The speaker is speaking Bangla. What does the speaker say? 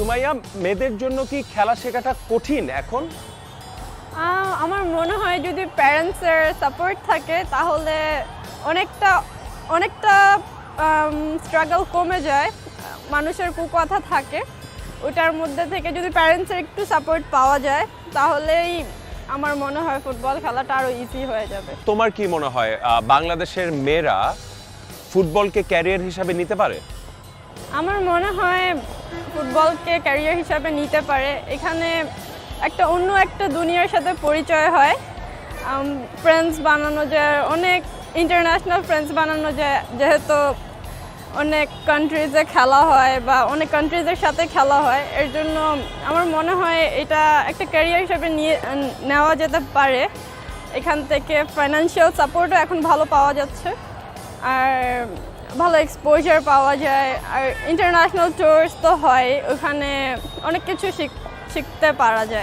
সুমাইয়া মেয়েদের জন্য কি খেলা শেখাটা কঠিন এখন? আমার মনে হয় যদি প্যারেন্টসের সাপোর্ট থাকে তাহলে অনেকটা অনেকটা স্ট্রাগল কমে যায়। মানুষের কুকথা থাকে। ওটার মধ্যে থেকে যদি প্যারেন্টসের একটু সাপোর্ট পাওয়া যায় তাহলেই আমার মনে হয় ফুটবল খেলাটা আরও ইজি হয়ে যাবে। তোমার কি মনে হয় বাংলাদেশের মেয়েরা ফুটবলকে ক্যারিয়ার হিসাবে নিতে পারে? আমার মনে হয় ফুটবলকে ক্যারিয়ার হিসাবে নিতে পারে। এখানে একটা অন্য একটা দুনিয়ার সাথে পরিচয় হয়। ফ্রেন্ডস বানানো যায় অনেক ইন্টারন্যাশনাল ফ্রেন্ডস বানানো যায় যেহেতু অনেক কান্ট্রিজে খেলা হয় বা অনেক কান্ট্রিজের সাথে খেলা হয়, এর জন্য আমার মনে হয় এটা একটা ক্যারিয়ার হিসাবে নিয়ে, নেওয়া যেতে পারে। এখান থেকে ফাইন্যান্সিয়াল সাপোর্টও এখন ভালো পাওয়া যাচ্ছে। আর ভালো এক্সপোজার পাওয়া যায়। আর ইন্টারন্যাশনাল ট্যুরস তো হয়, ওখানে অনেক কিছু শিখ- শিখতে পারা যায়।